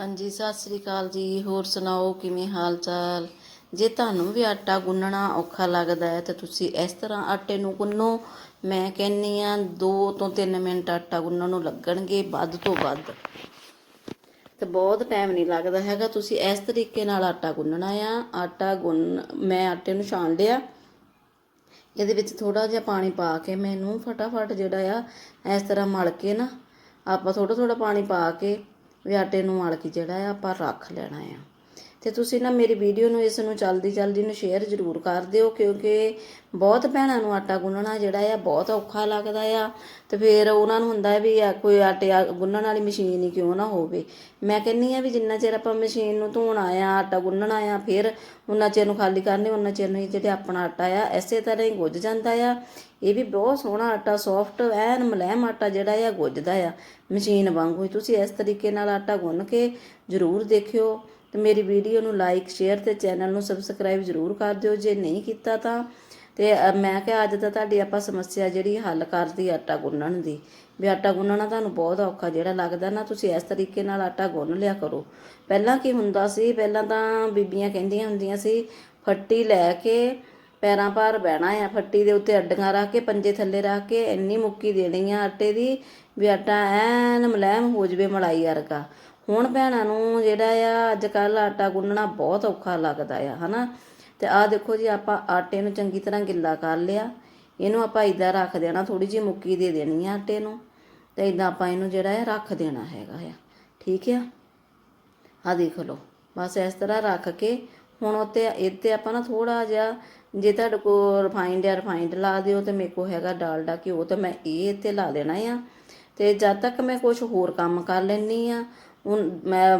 ਹਾਂਜੀ, ਸਤਿ ਸ੍ਰੀ ਅਕਾਲ ਜੀ। ਹੋਰ ਸੁਣਾਓ, ਕਿਵੇਂ ਹਾਲ ਚਾਲ ਜੇ ਤੁਹਾਨੂੰ ਵੀ ਆਟਾ ਗੁੰਨਣਾ ਔਖਾ ਲੱਗਦਾ ਹੈ, ਤਾਂ ਤੁਸੀਂ ਇਸ ਤਰ੍ਹਾਂ ਆਟੇ ਨੂੰ ਗੁੰਨੋ। ਮੈਂ ਕਹਿੰਨੀ ਆ 2 ਤੋਂ 3 ਮਿੰਟ ਆਟਾ ਗੁੰਨਣ ਨੂੰ ਲੱਗਣਗੇ ਵੱਧ ਤੋਂ ਵੱਧ। ਤੇ ਬਹੁਤ ਟਾਈਮ ਨਹੀਂ ਲੱਗਦਾ ਹੈਗਾ। ਤੁਸੀਂ ਇਸ ਤਰੀਕੇ ਨਾਲ ਆਟਾ ਗੁੰਨਣਾ ਆ। ਆਟਾ ਗੁੰਨ, ਮੈਂ ਆਟੇ ਨੂੰ ਛਾਣ ਲਿਆ। ਇਹਦੇ ਵਿੱਚ ਥੋੜਾ ਜਿਹਾ ਪਾਣੀ ਪਾ ਕੇ ਮੈਨੂੰ ਫਟਾਫਟ ਜਿਹੜਾ ਆ, ਇਸ ਤਰ੍ਹਾਂ ਮਲ ਕੇ ਨਾ, ਆਪਾਂ ਥੋੜਾ ਥੋੜਾ ਪਾਣੀ ਪਾ ਕੇ ਵੀ ਆਟੇ ਨੂੰ ਮਲ ਕੇ ਜਿਹੜਾ ਆ ਆਪਾਂ ਰੱਖ ਲੈਣਾ ਆ। ਤੇ ਤੁਸੀਂ ਨਾ ਮੇਰੀ ਵੀਡੀਓ ਨੂੰ ਇਸ ਨੂੰ ਜਲਦੀ ਜਲਦੀ ਨੂੰ ਸ਼ੇਅਰ ਜ਼ਰੂਰ ਕਰ ਦਿਓ, ਕਿਉਂਕਿ ਬਹੁਤ ਭੈਣਾਂ ਨੂੰ ਆਟਾ ਗੁੰਨਣਾ ਜਿਹੜਾ ਆ ਬਹੁਤ ਔਖਾ ਲੱਗਦਾ ਆ। ਤੇ ਫਿਰ ਉਹਨਾਂ ਨੂੰ ਹੁੰਦਾ ਵੀ ਆ, ਕੋਈ ਆਟੇ ਆ- ਗੁੰਨਣ ਵਾਲੀ ਮਸ਼ੀਨ ਹੀ ਕਿਉਂ ਨਾ ਹੋਵੇ। ਮੈਂ ਕਹਿੰਨੀ ਆ ਵੀ ਜਿੰਨਾ ਚਿਰ ਆਪਾਂ ਮਸ਼ੀਨ ਨੂੰ ਧੋਣਾ ਆ, ਆਟਾ ਗੁੰਨਣਾ ਆ, ਫਿਰ ਉਹਨਾਂ ਚਿਰ ਨੂੰ ਖਾਲੀ ਕਰਨੇ, ਉਹਨਾਂ ਚਿਰ ਨੂੰ ਜਿਹੜਾ ਆਪਣਾ ਆਟਾ ਆ ਐਸੇ ਤਰ੍ਹਾਂ ਹੀ ਗੁੱਝ ਜਾਂਦਾ ਆ। ਇਹ ਵੀ ਬਹੁਤ ਸੋਹਣਾ ਆਟਾ ਸੌਫਟ ਐਨ ਮੁਲਾਇਮ ਆਟਾ ਜਿਹੜਾ ਆ, ਗੁੱਝਦਾ ਆ ਮਸ਼ੀਨ ਵਾਂਗੂ। ਹੀ ਤੁਸੀਂ ਇਸ ਤਰੀਕੇ ਨਾਲ ਆਟਾ ਗੁੰਨ ਕੇ ਜ਼ਰੂਰ ਦੇਖਿਓ। ਤੇ ਮੇਰੀ ਵੀਡੀਓ ਨੂੰ ਲਾਈਕ ਸ਼ੇਅਰ ਤੇ ਚੈਨਲ ਨੂੰ ਸਬਸਕ੍ਰਾਈਬ ਜ਼ਰੂਰ ਕਰ ਦਿਓ। ਜੇ ਨਹੀਂ ਕੀਤਾ ਤਾਂ, ਤੇ ਮੈਂ ਕਿਹਾ ਅੱਜ ਤਾਂ ਤੁਹਾਡੀ ਆਪਾਂ ਸਮੱਸਿਆ ਜਿਹੜੀ ਹੱਲ ਕਰਦੀ ਆਟਾ ਗੁੰਨਣ ਦੀ। ਵੀ ਆਟਾ ਗੁੰਨਣਾ ਤੁਹਾਨੂੰ ਬਹੁਤ ਔਖਾ ਜਿਹੜਾ ਲੱਗਦਾ ਨਾ, ਤੁਸੀਂ ਇਸ ਤਰੀਕੇ ਨਾਲ ਆਟਾ ਗੁੰਨ ਲਿਆ ਕਰੋ। ਪਹਿਲਾਂ ਕੀ ਹੁੰਦਾ ਸੀ, ਪਹਿਲਾਂ ਤਾਂ ਬੀਬੀਆਂ ਕਹਿੰਦੀਆਂ ਹੁੰਦੀਆਂ ਸੀ, ਫੱਟੀ ਲੈ ਕੇ ਪੈਰਾਂ ਭਾਰ ਬਹਿਣਾ ਆ, ਫੱਟੀ ਦੇ ਉੱਤੇ ਅੱਡੀਆਂ ਰੱਖ ਕੇ, ਪੰਜੇ ਥੱਲੇ ਰੱਖ ਕੇ, ਇੰਨੀ ਮੁੱਕੀ ਦੇਣੀ ਆ ਆਟੇ ਦੀ ਵੀ ਆਟਾ ਐਨ ਮਲੈਮ ਹੋ ਜਵੇ ਮਲਾਈ ਵਰਗਾ। ਹੁਣ ਭੈਣਾਂ ਨੂੰ ਜਿਹੜਾ ਆ ਅੱਜ ਕੱਲ ਆਟਾ ਗੁੰਨਣਾ ਬਹੁਤ ਔਖਾ ਲੱਗਦਾ ਆ, ਹਨਾ? ਤੇ ਆਹ ਦੇਖੋ ਜੀ, ਆਪਾਂ ਆਟੇ ਨੂੰ ਚੰਗੀ ਤਰ੍ਹਾਂ ਗਿੱਲਾ ਕਰ ਲਿਆ। ਇਹਨੂੰ ਆਪਾਂ ਇਦਾਂ ਰੱਖ ਦੇਣਾ ਥੋੜੀ ਜਿਹੀ ਮੁੱਕੀ ਦੇ ਦੇਣੀ ਆ ਆਟੇ ਨੂੰ। ਤੇ ਇਦਾਂ ਆਪਾਂ ਇਹਨੂੰ ਜਿਹੜਾ ਆ, ਰੱਖ ਦੇਣਾ ਹੈਗਾ ਆ। ਠੀਕ ਆ? ਆ ਦੇਖ ਲਓ, ਬਸ ਇਸ ਤਰ੍ਹਾਂ ਰੱਖ ਕੇ ਹੁਣ ਉੱਤੇ ਇੱਥੇ ਆਪਾਂ ਨਾ ਥੋੜਾ ਜਿਹਾ, ਜੇ ਤੁਹਾਡੇ ਕੋਲ ਰਿਫਾਈਨਡ ਆ ਰਿਫਾਈਨਡ ਲਾ ਦਿਓ ਤੇ ਮੇਰੇ ਕੋਲ ਹੈਗਾ ਡਾਲਡਾ ਘਿਓ ਤਾਂ ਮੈਂ ਇਹ ਇੱਥੇ ਲਾ ਦੇਣਾ ਆ। ਤੇ ਜਦ ਤੱਕ ਮੈਂ ਕੁਝ ਹੋਰ ਕੰਮ ਕਰ ਲੈਣੀ ਆ ਹੁਣ ਮੈਂ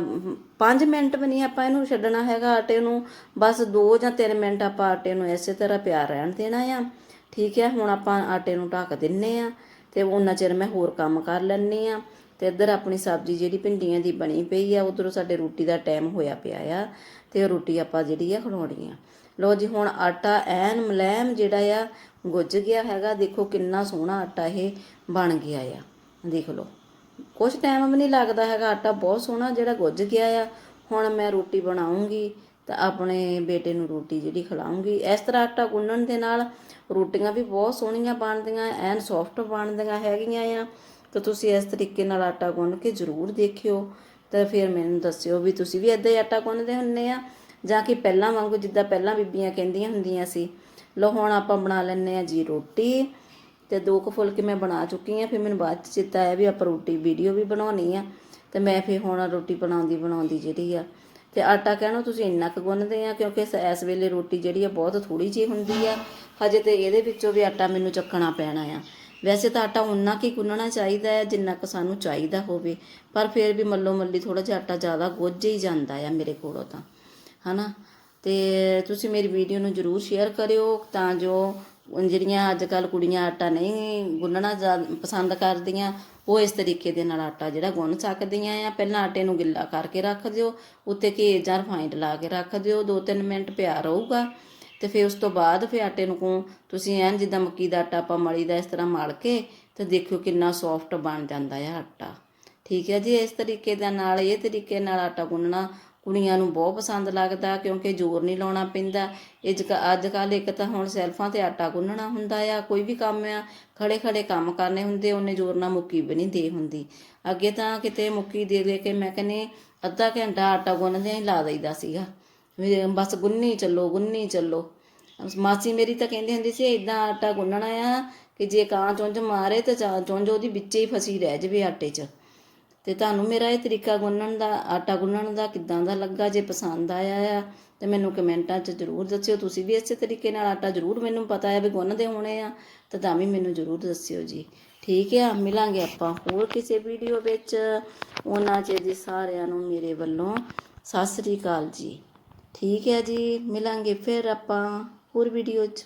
5 ਮਿੰਟ ਵੀ ਨਹੀਂ ਆਪਾਂ ਇਹਨੂੰ ਛੱਡਣਾ ਹੈਗਾ ਆਟੇ ਨੂੰ, ਬਸ 2 ਜਾਂ 3 ਮਿੰਟ ਆਪਾਂ ਆਟੇ ਨੂੰ ਇਸੇ ਤਰ੍ਹਾਂ ਪਿਆ ਰਹਿਣ ਦੇਣਾ ਆ। ਠੀਕ ਹੈ, ਹੁਣ ਆਪਾਂ ਆਟੇ ਨੂੰ ਢੱਕ ਦਿੰਨੇ ਆ ਤੇ ਉਹਨਾਂ ਚਿਰ ਮੈਂ ਹੋਰ ਕੰਮ ਕਰ ਲੈਣੀ ਆ। ਤੇ ਇੱਧਰ ਆਪਣੀ ਸਬਜ਼ੀ ਜਿਹੜੀ ਭਿੰਡੀਆਂ ਦੀ ਬਣੀ ਪਈ ਆ, ਉਧਰੋਂ ਸਾਡੇ ਰੋਟੀ ਦਾ ਟਾਈਮ ਹੋਇਆ ਪਿਆ ਆ ਤੇ ਉਹ ਰੋਟੀ ਆਪਾਂ ਜਿਹੜੀ ਆ ਖਣਾਉਣੀ ਆ। ਲੋ ਜੀ, ਹੁਣ ਆਟਾ ਐਨ ਮਲੈਮ ਜਿਹੜਾ ਆ ਗੁੱਝ ਗਿਆ ਹੈਗਾ, ਦੇਖੋ ਕਿੰਨਾ ਸੋਹਣਾ ਆਟਾ ਇਹ ਬਣ ਗਿਆ ਆ। ਦੇਖ ਲਓ। ਕੁਝ ਟਾਈਮ ਵੀ ਨਹੀਂ ਲੱਗਦਾ ਹੈਗਾ, ਆਟਾ ਬਹੁਤ ਸੋਹਣਾ ਜਿਹੜਾ ਗੁੱਝ ਗਿਆ ਆ। ਹੁਣ ਮੈਂ ਰੋਟੀ ਬਣਾਉਂਗੀ ਤਾਂ ਆਪਣੇ ਬੇਟੇ ਨੂੰ ਰੋਟੀ ਜਿਹੜੀ ਖਿਲਾਉਂਗੀ। ਇਸ ਤਰ੍ਹਾਂ ਆਟਾ ਗੁੰਨਣ ਦੇ ਨਾਲ ਰੋਟੀਆਂ ਵੀ ਬਹੁਤ ਸੋਹਣੀਆਂ ਬਣਦੀਆਂ, ਐਨ ਸੌਫਟ ਬਣਦੀਆਂ ਹੈਗੀਆਂ ਆ। ਤਾਂ ਤੁਸੀਂ ਇਸ ਤਰੀਕੇ ਨਾਲ ਆਟਾ ਗੁੰਨ ਕੇ ਜ਼ਰੂਰ ਦੇਖਿਓ। ਤਾਂ ਫਿਰ ਮੈਨੂੰ ਦੱਸਿਓ ਵੀ ਤੁਸੀਂ ਵੀ ਇਦਾਂ ਹੀ ਆਟਾ ਗੁੰਨਦੇ ਹੁੰਨੇ ਆ, ਜਾਂ ਕਿ ਪਹਿਲਾਂ ਵਾਂਗੂ ਜਿੱਦਾਂ ਪਹਿਲਾਂ ਬੀਬੀਆਂ ਕਹਿੰਦੀਆਂ ਹੁੰਦੀਆਂ ਸੀ ਲੋ ਹੁਣ ਆਪਾਂ ਬਣਾ ਲੈਨੇ ਆ ਜੀ ਰੋਟੀ। ਤੇ ਦੋ ਕੁ ਫੁਲਕੇ ਮੈਂ ਬਣਾ ਚੁੱਕੀ ਆ ਫਿਰ ਮੈਨੂੰ ਬਾਅਦ ਚ ਚਿੱਤਾ ਆਇਆ ਵੀ ਆਪਾਂ ਰੋਟੀ ਵੀਡੀਓ ਵੀ ਬਣਾਉਣੀ ਆ, ਤੇ ਮੈਂ ਫਿਰ ਹੁਣ ਰੋਟੀ ਬਣਾਉਂਦੀ ਬਣਾਉਂਦੀ ਜਿਹੜੀ ਆ। ਤੇ ਆਟਾ ਕਹਿਣਾ ਤੁਸੀਂ ਇੰਨਾ ਕੁ ਗੁੰਨਦੇ ਆ, ਕਿਉਂਕਿ ਇਸ- ਵੇਲੇ ਰੋਟੀ ਜਿਹੜੀ ਆ ਬਹੁਤ ਥੋੜੀ ਜਿਹੀ ਹੁੰਦੀ ਆ, ਹਜੇ ਤੇ ਇਹਦੇ ਵਿੱਚੋਂ ਵੀ ਆਟਾ ਮੈਨੂੰ ਚੱਕਣਾ ਪੈਣਾ ਆ। ਵੈਸੇ ਤਾਂ ਆਟਾ ਉਨਾ ਕੀ ਗੁੰਨਣਾ ਚਾਹੀਦਾ ਹੈ, ਜਿੰਨਾ ਕੁ ਸਾਨੂੰ ਚਾਹੀਦਾ ਹੋਵੇ, ਪਰ ਫਿਰ ਵੀ ਮੱਲੋ ਮੱਲੀ ਥੋੜਾ ਜਿਹਾ ਆਟਾ ਜ਼ਿਆਦਾ ਗੁੱਝ ਹੀ ਜਾਂਦਾ ਆ ਮੇਰੇ ਕੋਲੋਂ ਤਾਂ। ਹਨਾ? ਤੇ ਤੁਸੀਂ ਮੇਰੀ ਵੀਡੀਓ ਨੂੰ ਜਰੂਰ ਸ਼ੇਅਰ ਕਰਿਓ, ਤਾਂ ਜੋ ਜਿਹੜੀਆਂ ਅੱਜ ਕੱਲ ਕੁੜੀਆਂ ਆਟਾ ਨਹੀਂ ਗੁੰਨਣਾ ਪਸੰਦ ਕਰਦੀਆਂ, ਉਹ ਇਸ ਤਰੀਕੇ ਦੇ ਨਾਲ ਆਟਾ ਜਿਹੜਾ ਗੁੰਨ ਸਕਦੀਆਂ ਆ। ਪਹਿਲਾਂ ਆਟੇ ਨੂੰ ਗਿੱਲਾ ਕਰਕੇ ਰੱਖ ਦਿਓ ਉੱਤੇ ਘੇਰ ਜਾਂ ਰਿਫਾਈਂਡ ਲਾ ਕੇ ਰੱਖ ਦਿਓ 2-3 ਮਿੰਟ ਪਿਆ ਰਹੂਗਾ। ਤੇ ਫਿਰ ਉਸ ਤੋਂ ਬਾਅਦ ਫਿਰ ਆਟੇ ਨੂੰ ਕੋ, ਤੁਸੀਂ ਐਨ ਜਿੱਦਾਂ ਮੱਕੀ ਦਾ ਆਟਾ ਆਪਾਂ ਮਲੀ ਦਾ ਇਸ ਤਰ੍ਹਾਂ ਮਲ ਕੇ ਤੇ ਦੇਖਿਓ ਕਿੰਨਾ ਸੌਫਟ ਬਣ ਜਾਂਦਾ ਹੈ ਆਟਾ। ਠੀਕ ਹੈ ਜੀ, ਇਸ ਤਰੀਕੇ ਦੇ ਨਾਲ, ਇਹ ਤਰੀਕੇ ਨਾਲ ਆਟਾ ਗੁੰਨਣਾ ਕੁੜੀਆਂ ਨੂੰ ਬਹੁਤ ਪਸੰਦ ਲੱਗਦਾ ਕਿਉਂਕਿ ਜ਼ੋਰ ਨਹੀਂ ਲਾਉਣਾ ਪੈਂਦਾ। ਇਹ ਜ- ਅੱਜ ਕੱਲ ਇੱਕ ਤਾਂ ਹੁਣ ਸੈਲਫਾਂ ਤੇ ਆਟਾ ਗੁੰਨਣਾ ਹੁੰਦਾ ਆ, ਕੋਈ ਵੀ ਕੰਮ ਆ ਖੜੇ ਖੜੇ ਕੰਮ ਕਰਨੇ ਹੁੰਦੇ, ਉਹਨੇ ਜ਼ੋਰ ਨਾਲ ਮੁੱਕੀ ਵੀ ਨਹੀਂ ਦੇ ਹੁੰਦੀ। ਅੱਗੇ ਤਾਂ ਕਿਤੇ ਮੁੱਕੀ ਦੇ ਦੇ ਕੇ ਮੈਂ ਕਹਿੰਨੀ ਅੱਧਾ ਘੰਟਾ ਆਟਾ ਗੁੰਨਦਿਆਂ ਹੀ ਲਾ ਦਈਦਾ ਸੀਗਾ। ਬਸ ਗੁੰਨੀ ਚੱਲੋ ਗੁੰਨੀ ਚੱਲੋ। ਮਾਸੀ ਮੇਰੀ ਤਾਂ ਕਹਿੰਦੀ ਹੁੰਦੀ ਸੀ ਇਦਾਂ ਆਟਾ ਗੁੰਨਣਾ ਆ ਕਿ ਜੇ ਕਾਂ ਚੁੰਝ ਮਾਰੇ ਤਾਂ ਚਾ- ਚੁੰਝ ਉਹਦੀ ਵਿੱਚੇ ਹੀ ਫਸੀ ਰਹਿ ਜਾਵੇ ਆਟੇ 'ਚ। ਤੇ ਤੁਹਾਨੂੰ ਮੇਰਾ ਇਹ ਤਰੀਕਾ ਗੁੰਨਣ ਦਾ, ਆਟਾ ਗੁੰਨਣ ਦਾ ਕਿੱਦਾਂ ਦਾ ਲੱਗਾ, ਜੇ ਪਸੰਦ ਆਇਆ ਆ, ਤੇ ਮੈਨੂੰ ਕਮੈਂਟਾਂ 'ਚ ਜ਼ਰੂਰ ਦੱਸਿਓ। ਤੁਸੀਂ ਵੀ ਇਸੇ ਤਰੀਕੇ ਨਾਲ ਆਟਾ ਜ਼ਰੂਰ ਮੈਨੂੰ ਪਤਾ ਹੈ ਵੀ ਗੁੰਨਦੇ ਹੋਣੇ ਆ, ਤਾਂ ਤਾਂ ਵੀ ਮੈਨੂੰ ਜ਼ਰੂਰ ਦੱਸਿਓ ਜੀ। ਠੀਕ ਆ, ਮਿਲਾਂਗੇ ਆਪਾਂ ਹੋਰ ਕਿਸੇ ਵੀਡੀਓ ਵਿੱਚ। ਉਹਨਾਂ 'ਚ ਜੀ ਸਾਰਿਆਂ ਨੂੰ ਮੇਰੇ ਵੱਲੋਂ ਸਤਿ ਸ੍ਰੀ ਅਕਾਲ ਜੀ। ਠੀਕ ਹੈ ਜੀ, ਮਿਲਾਂਗੇ ਫਿਰ ਆਪਾਂ ਹੋਰ ਵੀਡੀਓ 'ਚ।